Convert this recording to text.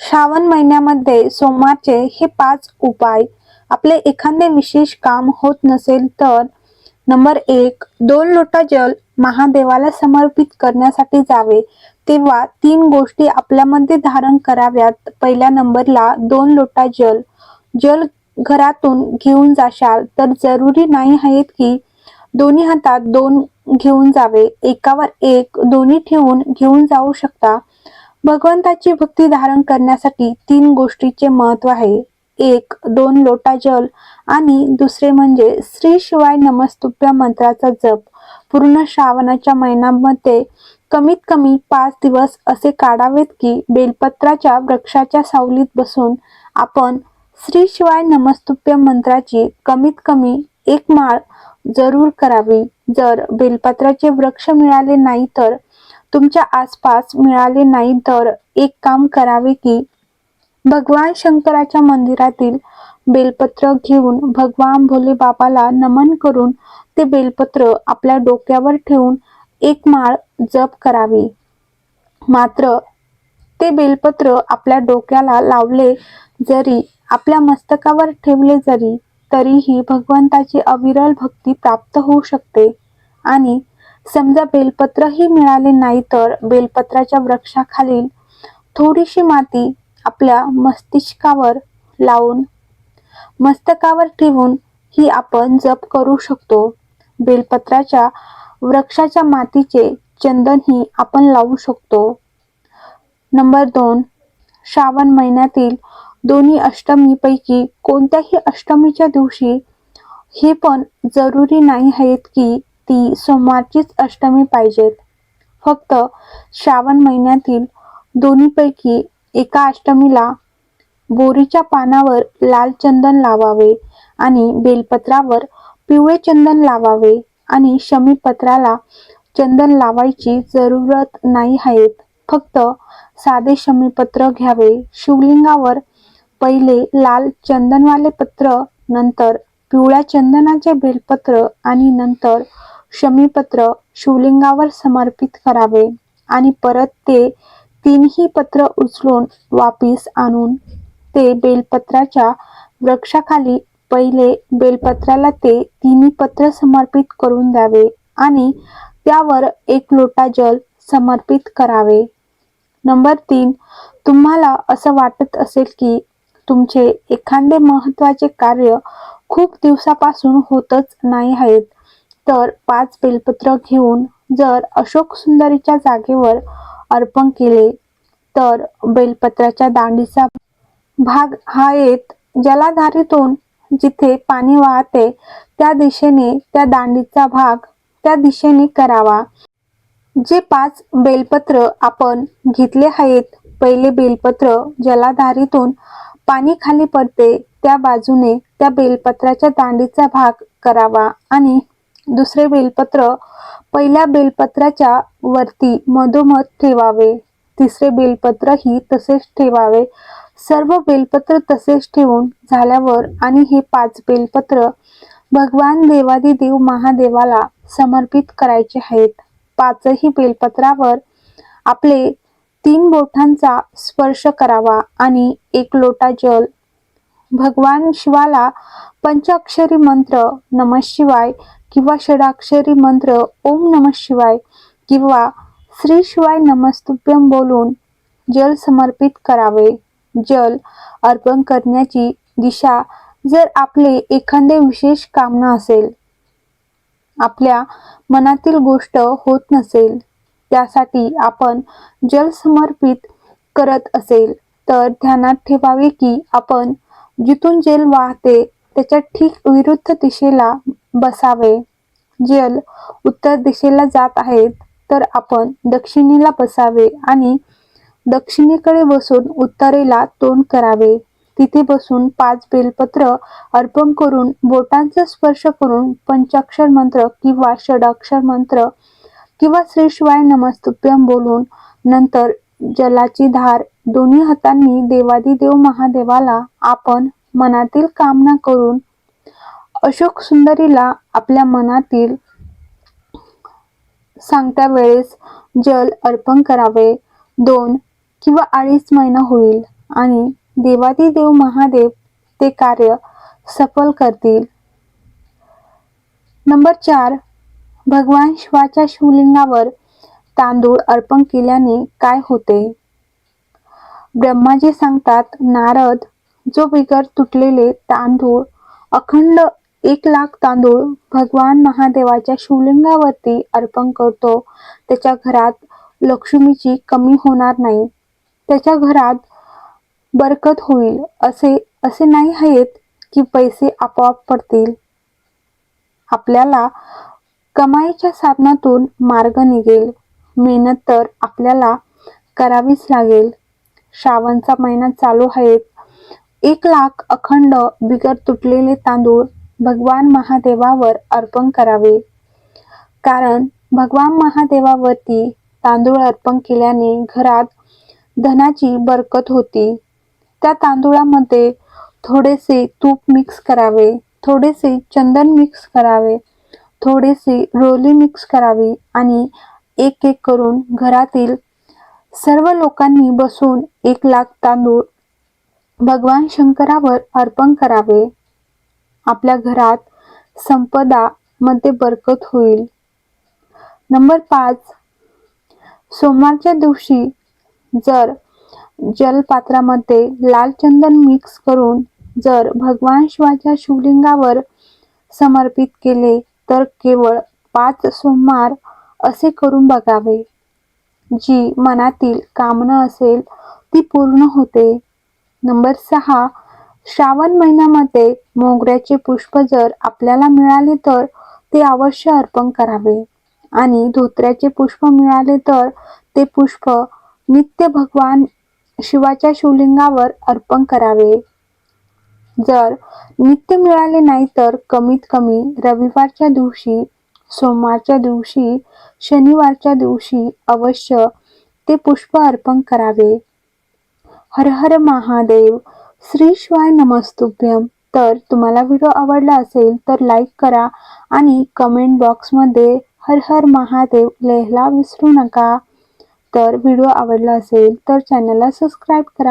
श्रावण महिन्यामध्ये सोमवारचे हे पाच उपाय. आपले एखादे विशेष काम होत नसेल तर नंबर एक दोन लोटा जल महादेवाला समर्पित करण्यासाठी जावे. तेव्हा तीन गोष्टी आपल्यामध्ये धारण कराव्यात. पहिल्या नंबरला दोन लोटा जल. जल घरातून घेऊन जाशाल तर जरुरी नाही आहेत की दोन्ही हातात दोन घेऊन जावे. एकावर एक दोन्ही ठेवून घेऊन जाऊ शकता. भगवंताची भक्ती धारण करण्यासाठी तीन गोष्टीचे महत्त्व आहे. एक दोन लोटा जल आणि दुसरे म्हणजे श्री शिवाय नमस्तुभ्य मंत्राचा जप. पूर्ण श्रावणाच्या महिन्यामध्ये कमीत कमी पाच दिवस असे काढावेत की बेलपत्राच्या वृक्षाच्या सावलीत बसून आपण श्री शिवाय नमस्तुभ्य मंत्राची कमीत कमी एक माळ जरूर करावी. जर बेलपत्राचे वृक्ष मिळाले नाही तर तुमच्या आसपास मिळाले नाही तर एक काम करावे की भगवान शंकराच्या मंदिरातील बेलपत्र घेऊन भगवान भोले बाबाला नमन करून ते बेलपत्र आपल्या डोक्यावर ठेवून एक माळ जप करावी. मात्र ते बेलपत्र आपल्या डोक्याला लावले जरी आपल्या मस्तकावर ठेवले जरी तरीही भगवंताची अविरल भक्ती प्राप्त होऊ शकते आणि समजा बेलपत्रही मिळाले नाही तर बेलपत्राच्या वृक्षाखालील थोडीशी माती आपल्या मस्तिष्कावर लावून मस्तकावर ठेवून ही आपण जप करू शकतो. बेलपत्राच्या वृक्षाच्या मातीचे चंदनही आपण लावू शकतो. नंबर दोन श्रावण महिन्यातील दोन्ही अष्टमीपैकी कोणत्याही अष्टमीच्या दिवशी हे पण जरुरी नाही आहेत की ती सोमवारचीच अष्टमी पाहिजेत. फक्त श्रावण महिन्यातील दोन्हीपैकी एका अष्टमीला बोरीच्या पानावर लाल चंदन लावावे आणि बेलपत्रावर पिवळे चंदन लावावे आणि शमीपत्राला चंदन लावायची जरूरत नाही आहेत. फक्त साधे शमीपत्र घ्यावे. शिवलिंगावर पहिले लाल चंदनवाले पत्र नंतर पिवळ्या चंदनाचे बेलपत्र आणि नंतर शमीपत्र शिवलिंगावर समर्पित करावे आणि परत ते तीनही पत्र उचलून वापिस आणून ते बेलपत्राच्या वृक्षाखाली पहिले बेलपत्राला ते तिन्ही पत्र समर्पित करून द्यावे आणि त्यावर एक लोटा जल समर्पित करावे. नंबर तीन तुम्हाला असं वाटत असेल की तुमचे एखादे महत्त्वाचे कार्य खूप दिवसापासून होतच नाही आहेत तर पाच बेलपत्र घेऊन जर अशोक सुंदरीच्या जागेवर अर्पण केले तर बेलपत्राच्या दांडीचा भाग हा येत जलाधारीतून जिथे पाणी वाहते त्या दिशेने त्या दांडीचा भाग त्या दिशेने करावा. जे पाच बेलपत्र आपण घेतले आहेत पहिले बेलपत्र जलाधारीतून पाणी खाली पडते त्या बाजूने त्या बेलपत्राच्या दांडीचा भाग करावा आणि दुसरे बेलपत्र पहिल्या बेलपत्राच्या वरती मधोमध ठेवावे. तिसरे बेलपत्रही तसेच ठेवावे. सर्व बेलपत्र तसेच ठेवून झाल्यावर आणि हे पाच बेलपत्र भगवान देवादिदेव महादेवाला समर्पित करायचे आहेत. पाचही बेलपत्रावर आपले तीन बोटांचा स्पर्श करावा आणि एक लोटा जल. भगवान शिवाला पंचाक्षरी मंत्र नम शिवाय किंवा षडाक्षरी मंत्र ओम नम शिवाय किंवा श्री शिवाय नमस्तुभ्यम बोलून जल समर्पित करावे. जल अर्पण करण्याची दिशा जर आपले एखादे विशेष कामना असेल आपल्या मनातील गोष्ट होत नसेल त्यासाठी आपण जल समर्पित करत असेल तर ध्यानात ठेवावे की आपण जिथून जल वाहते त्याच्या ठीक विरुद्ध दिशेला बसावे. जल उत्तर दिशेला जात आहेत तर आपण दक्षिणेला बसावे आणि दक्षिणेकडे बसून उत्तरेला तोंड करावे. तिथे बसून पाच बेलपत्र अर्पण करून बोटांचा स्पर्श करून पंचाक्षर मंत्र किंवा षडाक्षर मंत्र किंवा श्री शिवाय नमस्तुभ्यम बोलून नंतर जलाची धार दोन्ही हातांनी देवादिदेव महादेवाला आपण मनातील कामना करून अशोक सुंदरीला आपल्या मनातील सांगत्या वेळेस जल अर्पण करावे. दोन किंवा अडीच महिना होईल आणि देवादिदेव महादेव ते कार्य सफल करतील. नंबर चार भगवान शिवाच्या शिवलिंगावर तांदूळ अर्पण केल्याने काय होते? ब्रह्माजी सांगतात नारद जो बिगर तुटलेले तांदूळ अखंड एक लाख तांदूळ भगवान महादेवाच्या शिवलिंगावरती अर्पण करतो. त्याच्या घरात लक्ष्मीची कमी होणार नाही. त्याच्या घरात बरकत होईल असे असे नाही आहेत की पैसे आपोआप पडतील. आपल्याला कमाईच्या साधनातून मार्ग निघेल. मेहनत तर आपल्याला करावीच लागेल. श्रावणचा महिना चालू आहे एक लाख अखंड बिगर तुटलेले तांदूळ भगवान महादेवावर अर्पण करावे. कारण भगवान महादेवावरती तांदूळ अर्पण केल्याने घरात धनाची बरकत होती. त्या तांदूळामध्ये थोडेसे तूप मिक्स करावे थोडेसे चंदन मिक्स करावे थोडेसे रोली मिक्स करावी आणि एक एक करून घरातील सर्व लोकांनी बसून एक लाख तांदूळ भगवान शंकरावर अर्पण करावे. आपल्या घरात संपदा मध्ये बरकत होईल. नंबर पाच सोमवारच्या दिवशी जर जलपात्रामध्ये लाल चंदन मिक्स करून जर भगवान शिवाच्या शिवलिंगावर समर्पित केले तर केवळ पाच सोमवार असे करून बघावे. जी मनातील कामना असेल ती पूर्ण होते. नंबर सहा श्रावण महिन्यामध्ये मोगऱ्याचे पुष्प जर आपल्याला मिळाले तर ते अवश्य अर्पण करावे. आणि धोत्र्याचे पुष्प मिळाले तर ते पुष्प नित्य भगवान शिवाच्या शिवलिंगावर अर्पण करावे. जर नित्य मिळाले नाही तर कमीत कमी रविवारच्या दिवशी सोमवारच्या दिवशी शनिवारच्या दिवशी अवश्य ते पुष्प अर्पण करावे. हर हर महादेव श्री शिवाय नमस्तुभ्यम. तर तुम्हाला व्हिडिओ आवडला असेल तर लाईक करा आणि कमेंट बॉक्समध्ये हर हर महादेव लिहायला विसरू नका. तर व्हिडिओ आवडला असेल तर चॅनलला सबस्क्राईब करा.